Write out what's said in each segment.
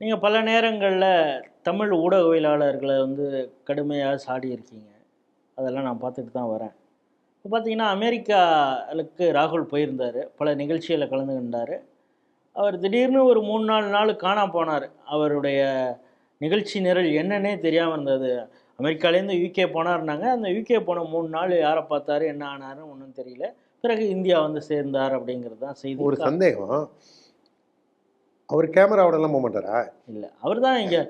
நீங்கள் பல நேரங்களில் தமிழ் ஊடகவியலாளர்களை வந்து கடுமையாக சாடி இருக்கீங்க அதெல்லாம் நான் பார்த்துட்டு தான் வரேன். இப்போ பார்த்தீங்கன்னா அமெரிக்காவுக்கு ராகுல் போயிருந்தார். பல நிகழ்ச்சிகளில் கொண்டார். அவர் திடீர்னு ஒரு மூணு நாலு நாள் காணாம போனார். அவருடைய நிகழ்ச்சி நிரல் என்னன்னே தெரியாமல் இருந்தது. அமெரிக்காலேருந்து யூகே போனார்னாங்க அந்த யூகே போன மூணு நாள் யாரை பார்த்தாரு என்ன ஆனாருன்னு ஒன்றும் தெரியல. பிறகு இந்தியா வந்து சேர்ந்தார் அப்படிங்கிறது தான் செய்தி. ஒரு சந்தேகம். அவர் கேமராவோடலாம் போக மாட்டாரா? இல்லை அவர் தான் இங்கே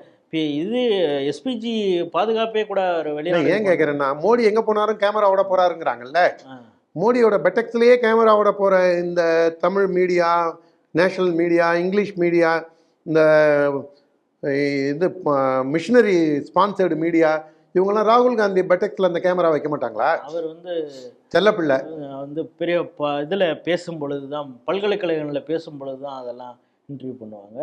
இது எஸ்பிஜி பாதுகாப்பே கூட வெளியே ஏன் கேட்குறேன்னா மோடி எங்கே போனாலும் கேமராவோட போறாருங்கிறாங்கல்ல? மோடியோட பெட்டக்ஸ்லேயே கேமராவோட போகிற இந்த Tamil media national media English media இந்த இது மிஷினரி ஸ்பான்சர்டு மீடியா இவங்கெல்லாம் ராகுல் காந்தி பெட்டக்ஸில் அந்த கேமரா வைக்க மாட்டாங்களா? அவர் வந்து செல்லப்பிள்ளை. வந்து பெரிய இதில் பேசும் பொழுது தான் பல்கலைக்கழகங்களில் பேசும் பொழுது தான் அதெல்லாம் இன்டர்வியூ பண்ணுவாங்க.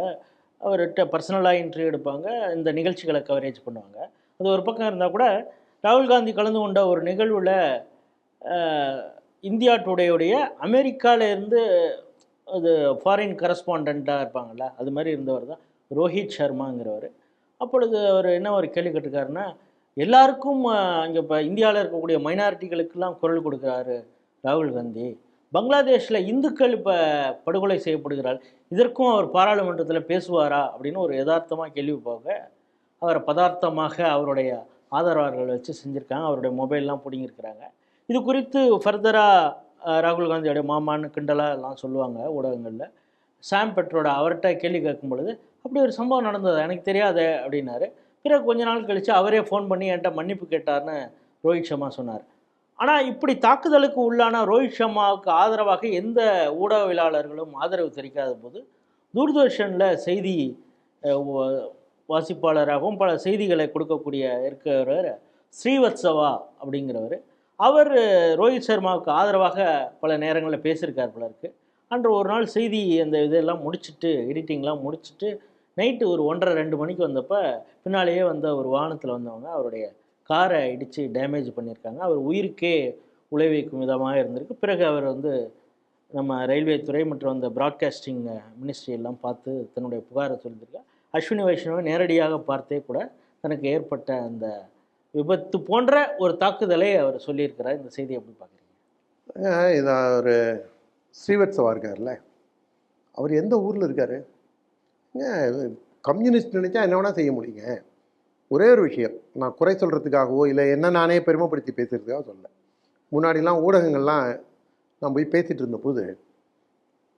அவர்கிட்ட பர்சனலாக இன்டர்வியூ எடுப்பாங்க. இந்த நிகழ்ச்சிகளை கவரேஜ் பண்ணுவாங்க. அது ஒரு பக்கம் இருந்தால் கூட ராகுல் காந்தி கலந்து கொண்ட ஒரு நிகழ்வில் இந்தியா டுடேயுடைய அமெரிக்காவிலேருந்து அது ஃபாரின் கரஸ்பாண்ட்டாக இருப்பாங்கள்ல அது மாதிரி இருந்தவர் தான் ரோஹித் சர்மாங்கிறவர். அப்பொழுது அவர் என்ன ஒரு கேள்வி கேட்டிருக்காருன்னா எல்லாருக்கும் அங்கே இப்போ இந்தியாவில் இருக்கக்கூடிய மைனாரிட்டிகளுக்கெல்லாம் குரல் கொடுக்குறாரு ராகுல் காந்தி. பங்களாதேஷில் இந்துக்கள் இப்போ படுகொலை செய்யப்படுகிறார் இதற்கும் அவர் பாராளுமன்றத்தில் பேசுவாரா அப்படின்னு ஒரு யதார்த்தமாக கேள்வி போக அவரை பதார்த்தமாக அவருடைய ஆதரவாளர்கள் வச்சு செஞ்சுருக்காங்க. அவருடைய மொபைல்லாம் பிடிங்கிருக்கிறாங்க இது குறித்து ஃபர்தராக ராகுல் காந்தியோடைய மாமான்னு கிண்டலாக எல்லாம் சொல்லுவாங்க ஊடகங்களில். சாம் பெட்ரோட அவர்கிட்ட கேள்வி கேட்கும் பொழுது அப்படி ஒரு சம்பவம் நடந்தது? எனக்கு தெரியாதே அப்படின்னாரு. பிறகு கொஞ்ச நாள் கழித்து அவரே ஃபோன் பண்ணி என்கிட்ட மன்னிப்பு கேட்டார்னு ரோஹித் சர்மா சொன்னார். ஆனால் இப்படி தாக்குதலுக்கு உள்ளான ரோஹித் சர்மாவுக்கு ஆதரவாக எந்த ஊடகவியலாளர்களும் ஆதரவு தெரிவிக்காத போது தூர்தர்ஷனில் செய்தி வாசிப்பாளராகவும் பல செய்திகளை கொடுக்கக்கூடிய இருக்கிறவர் ஸ்ரீவத்சவா அப்படிங்கிறவர். அவர் ரோஹித் சர்மாவுக்கு ஆதரவாக பல நேரங்களில் பேசியிருக்கார் போல அன்று ஒரு நாள் செய்தி அந்த இதெல்லாம் முடிச்சுட்டு எடிட்டிங்லாம் முடிச்சுட்டு நைட்டு ஒரு ஒன்றரை ரெண்டு மணிக்கு வந்தப்போ பின்னாலேயே வந்த ஒரு வாகனத்தில் வந்தவங்க அவருடைய காரை இடித்து டேமேஜ் பண்ணியிருக்காங்க. அவர் உயிருக்கே உழைவிக்கும் விதமாக இருந்திருக்கு. பிறகு அவர் வந்து நம்ம ரயில்வே துறை மற்றும் அந்த ப்ராட்காஸ்டிங் மினிஸ்ட்ரி எல்லாம் பார்த்து தன்னுடைய புகாரை சொல்லியிருக்கார். அஸ்வினி வைஷ்ணவை நேரடியாக பார்த்தே கூட தனக்கு ஏற்பட்ட அந்த விபத்து போன்ற ஒரு தாக்குதலை அவர் சொல்லியிருக்கிறார். இந்த செய்தி எப்படி பார்க்குறீங்க? இது ஒரு ஸ்ரீவத்சவா இருக்கார்ல. அவர் எந்த ஊரில் இருக்கார்? கம்யூனிஸ்ட் நினைச்சா என்ன வேணால் செய்ய முடியுங்க. ஒரே ஒரு விஷயம். நான் குறை சொல்கிறதுக்காகவோ இல்லை என்ன நானே பெருமைப்படுத்தி பேசுகிறதுக்காக சொல்ல முன்னாடிலாம் ஊடகங்கள்லாம் நான் போய் பேசிகிட்டு இருந்தபோது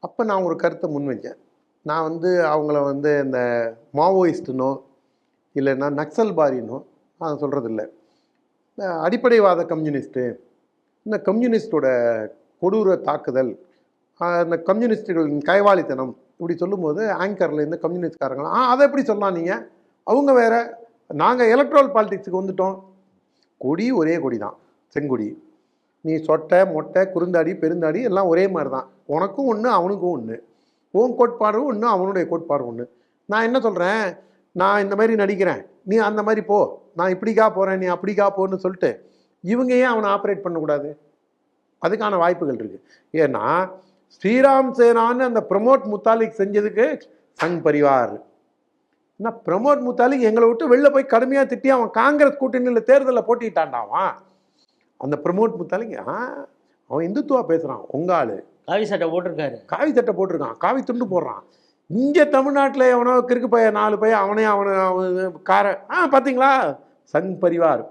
அப்போ நான் ஒரு கருத்தை முன் வச்சேன். நான் வந்து அவங்கள வந்து இந்த மாவோயிஸ்ட்டுனோ இல்லைன்னா நக்சல் பாரினோ நான் சொல்கிறதில்ல அடிப்படைவாத கம்யூனிஸ்ட்டு இந்த கம்யூனிஸ்டோட கொடூர தாக்குதல் அந்த இந்த கம்யூனிஸ்டுகளின் கைவாளித்தனம் இப்படி சொல்லும்போது ஆங்கரில் இந்த கம்யூனிஸ்ட்காரங்களாம் ஆ அதை எப்படி சொல்லலாம் நீங்கள் அவங்க வேறு நாங்கள் எலக்ட்ரல் பாலிடிக்ஸுக்கு வந்துட்டோம். கொடி ஒரே கொடி தான் செங்கொடி. நீ சொட்டை மொட்டை குறுந்தாடி பெருந்தாடி எல்லாம் ஒரே மாதிரி தான் உனக்கும் ஒன்று அவனுக்கும் ஒன்று உன் கோட்பாடும் ஒன்று அவனுடைய கோட்பாடு ஒன்று நான் என்ன சொல்கிறேன் நான் இந்த மாதிரி நடிக்கிறேன். நீ அந்த மாதிரி போ. நான் இப்படிக்கா போகிறேன் நீ அப்படிக்கா போன்னு சொல்லிட்டு இவங்க ஏன் அவனை ஆப்ரேட் பண்ணக்கூடாது? அதுக்கான வாய்ப்புகள் இருக்குது ஏன்னா ஸ்ரீராம் சேனான்னு அந்த பிரமோட் முத்தாலிக் செஞ்சதுக்கு சங் பரிவார். என்ன பிரமோட் முத்தாலிக் எங்களை விட்டு வெளில போய் கடுமையாக திட்டி அவன் காங்கிரஸ் கூட்டணியில் தேர்தலில் போட்டிட்டான்டா அவன். அந்த பிரமோட் முத்தாலிக் ஆ அவன் இந்துத்துவா பேசுகிறான் உங்க ஆளு. காவி சட்டை போட்டிருக்காரு. காவி சட்டை போட்டிருக்கான் காவி துண்டு போடுறான். இங்கே தமிழ்நாட்டில் எவனோ கிறுக்கு பையன் நாலு பையன் அவனே அவனை அவன் கார ஆ பார்த்தீங்களா சங் பரிவார்.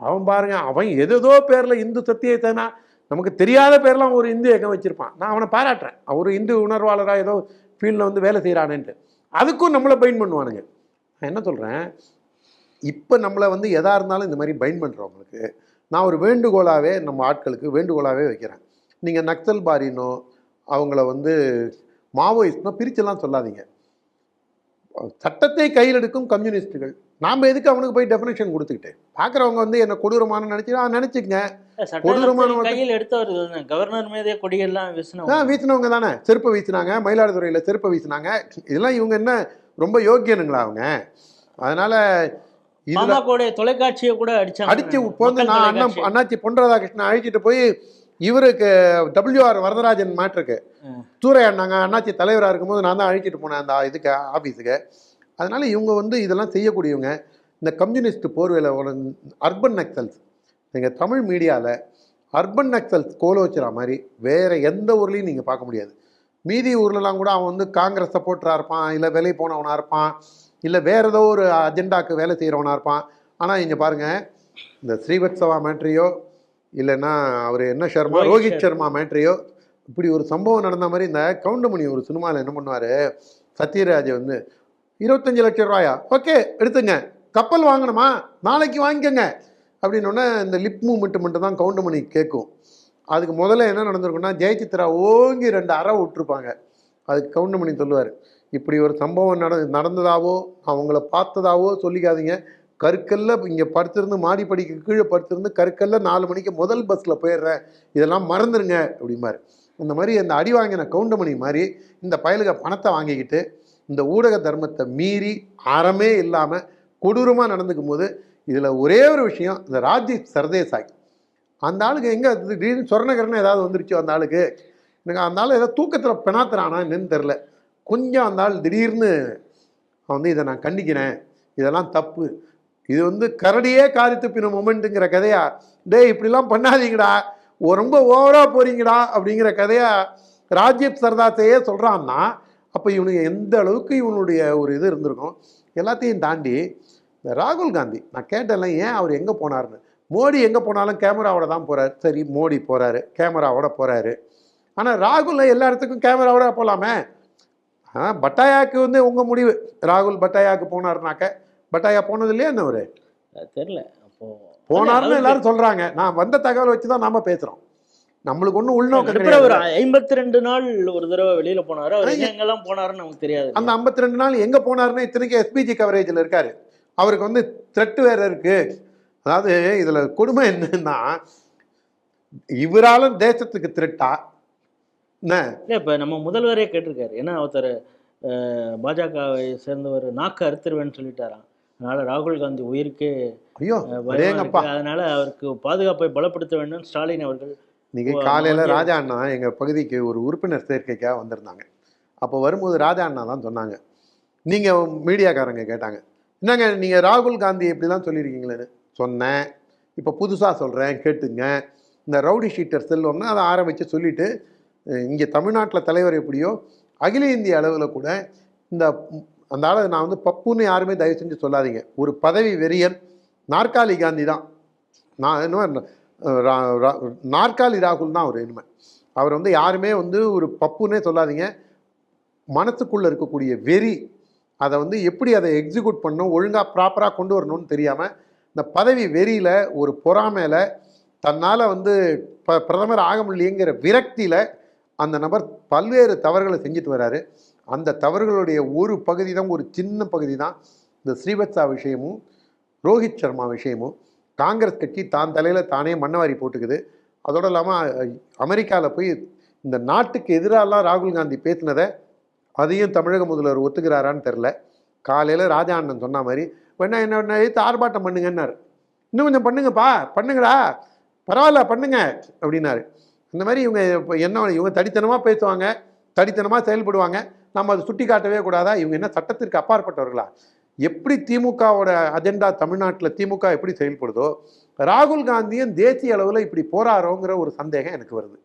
அவன் பாருங்க அவன் எதேதோ பேரில் இந்து சத்தியத்தனா நமக்கு தெரியாத பேர்லாம் ஒரு இந்து இயக்கம் வச்சிருப்பான். நான் அவனை பாராட்டுறேன். அவன் ஒரு இந்து உணர்வாளராக ஏதோ ஃபீல்டில் வந்து வேலை செய்கிறானேன்ட்டு அதுக்கும் நம்மளை பைன் பண்ணுவானுங்க. நான் என்ன சொல்கிறேன் இப்போ நம்மளை வந்து எதா இருந்தாலும் இந்த மாதிரி பைன் பண்ணுறவங்களுக்கு நான் ஒரு வேண்டுகோளாகவே நம்ம ஆட்களுக்கு வேண்டுகோளாகவே வைக்கிறேன். நீங்கள் நக்சல் பாரினோ அவங்கள வந்து மாவோயிஸ்ட்னோ பிரிச்செல்லாம் சொல்லாதீங்க. சட்டத்தை கையில் எடுக்கும் கம்யூனிஸ்ட்டுகள் நாம் எதுக்கு அவனுக்கு போய் டெஃபினேஷன் கொடுத்துக்கிட்டு? பார்க்குறவங்க வந்து என்ன கொடூரமான நினச்சி நினச்சிக்கங்க. கொடூரமான. கையில் எடுத்தவர். கவர்னர் மீதே கொடியெல்லாம் வீசினவங்க தானே. செருப்பை வீசினாங்க மயிலாடுதுறையில் செருப்பை வீசினாங்க. இதெல்லாம் இவங்க என்ன ரொம்ப யோக்கியனுங்களா அவங்க? அதனால பாமகவுடைய தொலைக்காட்சியை கூட அடிச்சு இப்போ வந்து நான் தொலைக்காட்சி. அண்ணாச்சி பொன் ராதாகிருஷ்ணன் அழைச்சிட்டு போய் இவருக்கு டபிள்யூஆர் வரதராஜன் மேட்ருக்கு ம். தூரை அண்ணாங்க அண்ணாச்சி தலைவராக இருக்கும்போது நான் தான் அழைச்சிட்டு போனேன் அந்த இதுக்கு ஆஃபீஸுக்கு அதனால் இவங்க வந்து இதெல்லாம் செய்யக்கூடியவங்க இந்த கம்யூனிஸ்ட் போர்வையில் அர்பன் நக்சல்ஸ். நீங்கள் தமிழ் மீடியாவில் அர்பன் நக்சல்ஸ் கோலோச்சுற மாதிரி வேறு எந்த ஊர்லேயும் நீங்கள் பார்க்க முடியாது. மீதி ஊர்லலாம் கூட அவன் வந்து காங்கிரஸ் சப்போர்ட்டராக இருப்பான் இல்லை வெளியே போனவனாக இருப்பான் இல்லை வேற ஏதோ ஒரு அஜெண்டாக்கு வேலை செய்கிறவனாக இருப்பான். ஆனால் இங்கே பாருங்கள் இந்த ஸ்ரீவத்சவா மேட்ரியோ இல்லைன்னா அவர் என்ன சர்மா ரோஹித் ரோஹித் சர்மா மேட்ரியோ இப்படி ஒரு சம்பவம் நடந்த மாதிரி இந்த கவுண்டமணி ஒரு சினிமாவில் என்ன பண்ணுவார் சத்யராஜ் வந்து இருபத்தஞ்சு லட்சம் ரூபாயா? ஓகே எடுத்துங்க. கப்பல் வாங்கணுமா? நாளைக்கு வாங்கிக்கோங்க. அப்படின்னோடனே இந்த லிப் மூமெண்ட் மட்டும் தான் கவுண்டமணி கேட்கும் அதுக்கு முதல்ல என்ன நடந்திருக்குன்னா ஜெயசித்ரா ஓங்கி ரெண்டு அறை விட்டுருப்பாங்க. அதுக்கு கவுண்டமணி சொல்லுவார் இப்படி ஒரு சம்பவம் நட நடந்ததாவோ அவங்கள பார்த்ததாவோ சொல்லிக்காதீங்க. கற்கல்ல இங்கே படுத்திருந்து மாடிப்படிக்கு கீழே படுத்திருந்து கற்கல்ல நாலு மணிக்கு முதல் பஸ்ஸில் போயிடுறேன். இதெல்லாம் மறந்துடுங்க அப்படிம்பாரு. இந்த மாதிரி அந்த அடி வாங்கின கவுண்டமணி மாதிரி இந்த பயலுக பணத்தை வாங்கிக்கிட்டு இந்த ஊடக தர்மத்தை மீறி அறமே இல்லாமல் கொடூரமாக நடந்துக்கும் போது இதில் ஒரே ஒரு விஷயம் இந்த ராஜீவ் சர்தேசாய். அந்த ஆளுக்கு எங்கே திடீர்னு சொர்ணகரன் ஏதாவது வந்துருச்சோ அந்த ஆளுக்கு? எனக்கு அந்த ஆள் ஏதோ தூக்கத்தில் பெணாத்துறானா என்னன்னு தெரில கொஞ்சம் அந்த ஆள் திடீர்னு வந்து இதை நான் கண்டிக்கிறேன். இதெல்லாம் தப்பு. இது வந்து கரடியே காரி துப்பின மொமெண்ட்டுங்கிற கதையா? டேய் இப்படிலாம் பண்ணாதீங்கடா. ரொம்ப ஓவராக போகிறீங்கடா அப்படிங்கிற கதையா ராஜீவ் சர்தாத்தையே சொல்கிறான்னா அப்போ இவனுக்கு எந்த அளவுக்கு இவனுடைய ஒரு இது இருந்திருக்கும் எல்லாத்தையும் தாண்டி இந்த ராகுல் காந்தி நான் கேட்டேன்ல ஏன் அவர் எங்கே போனார்னு மோடி எங்கே போனாலும் கேமராவோட தான் போறாரு. சரி மோடி போறாரு கேமராவோட போறாரு. ஆனால் ராகுல் எல்லா இடத்துக்கும் கேமராவோட போகலாமே ஆ பட்டாயாக்கு வந்து உங்கள் முடிவு. ராகுல் பட்டாயாக்கு போனாருனாக்க பட்டாயா போனது இல்லையா என்ன தெரியல. அப்போ போனார்னு எல்லாரும் சொல்றாங்க. நான் வந்த தகவல் வச்சு தான் நாம பேசுறோம். நம்மளுக்கு ஒன்றும் உள்நோக்கம் ஒரு ஐம்பத்தி ரெண்டு நாள் ஒரு தடவை வெளியில போனாரு. எங்கெல்லாம் போனாருன்னு நமக்கு தெரியாது. அந்த 52 ரெண்டு நாள் எங்க போனாருன்னு இத்தனைக்கு எஸ்பிஜி கவரேஜில் இருக்காரு. அவருக்கு வந்து த்ரெட் வேற இருக்கு. அதாவது இதுல கொடுமை என்னன்னா இவராலும் தேசத்துக்கு த்ரெட்டா? என்ன? இப்ப நம்ம முதல்வரே கேட்டிருக்காரு. ஏன்னா ஒருத்தர் பாஜகவை சேர்ந்தவர் நாக்கு அறுத்துருவேன்னு சொல்லிட்டாராம். அதனால ராகுல் காந்தி உயிருக்கே ஐயோ. அதனால அவருக்கு பாதுகாப்பை பலப்படுத்த வேண்டும். ஸ்டாலின் அவர்கள் இன்னைக்கு காலையில ராஜா அண்ணா எங்க பகுதிக்கு ஒரு உறுப்பினர் சேர்க்கைக்காக வந்திருந்தாங்க. அப்போ வரும்போது ராஜா அண்ணா தான் சொன்னாங்க. நீங்க மீடியாக்காரங்க கேட்டாங்க. என்னங்க நீங்க ராகுல் காந்தி இப்படிலாம் சொல்லியிருக்கீங்களேன்னு? சொன்னேன். இப்போ புதுசாக சொல்கிறேன் கேட்டுங்க. இந்த ரவுடி ஷீட்டர் செல்வம்னா அதை ஆரம்பித்து சொல்லிட்டு இங்கே தமிழ்நாட்டில் தலைவர் எப்படியோ அகில இந்திய அளவில் கூட இந்த அந்த ஆளை நான் வந்து பப்புன்னு யாருமே தயவு செஞ்சு சொல்லாதீங்க. ஒரு பதவி வெறியன் நாற்காலி காந்தி தான். நான் என்ன நாற்காலி ராகுல் தான் அவர் இனிமே. அவர் வந்து யாருமே வந்து ஒரு பப்புன்னே சொல்லாதீங்க. மனசுக்குள்ளே இருக்கக்கூடிய வெறி அதை வந்து எப்படி அதை எக்ஸிக்யூட் பண்ணணும் ஒழுங்காக ப்ராப்பராக கொண்டு வரணும்னு தெரியாமல் இந்த பதவி வெறியில் ஒரு பொறாமையில் தன்னால் வந்து ப பிரதமர் ஆக முடியலையேங்கிற விரக்தியில் அந்த நபர் பல்வேறு தவறுகளை செஞ்சுட்டு வர்றாரு அந்த தவறுகளுடைய ஒரு பகுதி தான் ஒரு சின்ன பகுதி தான் இந்த ஸ்ரீவத்சா விஷயமும் ரோஹித் சர்மா விஷயமும். காங்கிரஸ் கட்சி தான் தலையில் தானே மண்ணவாரி போட்டுக்குது. அதோடு இல்லாமல் அமெரிக்காவில் போய் இந்த நாட்டுக்கு எதிராலாம் ராகுல் காந்தி பேசினதை அதையும் தமிழக முதல்வர் ஒத்துக்கிறாரான்னு தெரில காலையில் ராஜா அண்ணன் சொன்ன மாதிரி என்ன என்ன எழுத்து ஆர்ப்பாட்டம் பண்ணுங்கன்னாரு. இன்னும் கொஞ்சம் பண்ணுங்கப்பா பண்ணுங்கடா பரவாயில்ல பண்ணுங்க அப்படின்னாரு. இந்த மாதிரி இவங்க இப்போ என்ன இவங்க தடித்தனமாக பேசுவாங்க தடித்தனமாக செயல்படுவாங்க. நம்ம அதை சுட்டி காட்டவே கூடாதா? இவங்க என்ன சட்டத்திற்கு அப்பாற்பட்டவர்களா? எப்படி திமுகவோட அஜெண்டா தமிழ்நாட்டில் திமுக எப்படி செயல்படுதோ ராகுல் காந்தியும் தேசிய அளவில் இப்படி போராடுறோங்கிற ஒரு சந்தேகம் எனக்கு வருது.